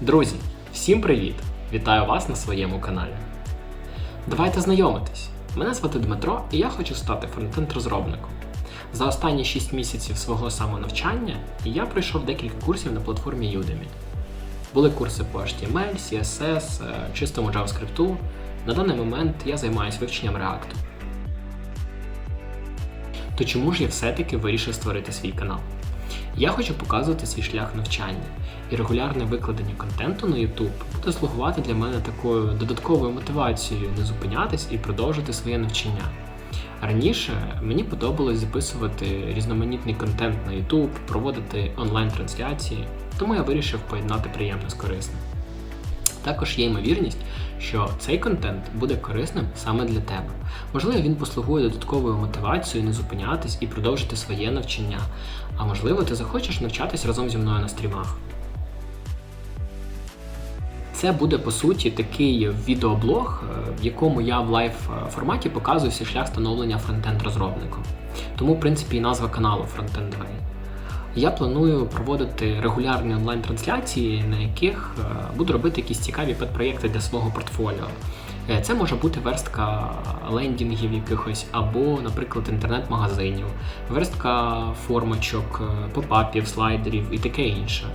Друзі, всім привіт! Вітаю вас на своєму каналі. Давайте знайомитись. Мене звати Дмитро і я хочу стати фронтенд-розробником. За останні 6 місяців свого самонавчання я пройшов декілька курсів на платформі Udemy. Були курси по HTML, CSS, е, чистому JavaScript. На даний момент я займаюся вивченням React. То чому ж я все-таки вирішив створити свій канал? Я хочу показувати свій шлях навчання, і регулярне викладення контенту на YouTube буде слугувати для мене такою додатковою мотивацією не зупинятись і продовжити своє навчання. Раніше мені подобалось записувати різноманітний контент на YouTube, проводити онлайн-трансляції, тому я вирішив поєднати приємне з корисним. Також є ймовірність, що цей контент буде корисним саме для тебе. Можливо, він послугує додатковою мотивацією не зупинятись і продовжити своє навчання. А можливо, ти захочеш навчатись разом зі мною на стрімах. Це буде по суті такий відеоблог, е, в якому я в лайв е, форматі показую свій шлях становлення фронтенд розробником. Тому, в принципі, і назва каналу Frontend Way. Я планую проводити регулярні онлайн-трансляції, на яких е, буду робити якісь цікаві педпроєкти для свого портфоліо. Е, Це може бути верстка лендінгів якихось, або, наприклад, інтернет-магазинів, верстка формочок, е, попапів, слайдерів і таке інше.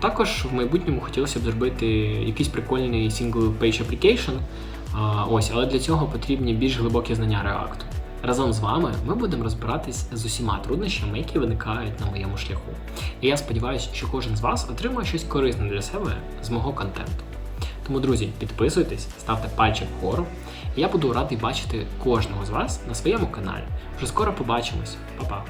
Також в майбутньому хотілося б зробити якийсь прикольний single-page application, е, ось, але для цього потрібні більш глибокі знання React. Разом з вами ми будемо розбиратись з усіма труднощами, які виникають на моєму шляху. І я сподіваюся, що кожен з вас отримає щось корисне для себе з мого контенту. Тому, друзі, підписуйтесь, ставте пальчик вгору. І я буду радий бачити кожного з вас на своєму каналі. Вже скоро побачимось. Па-па!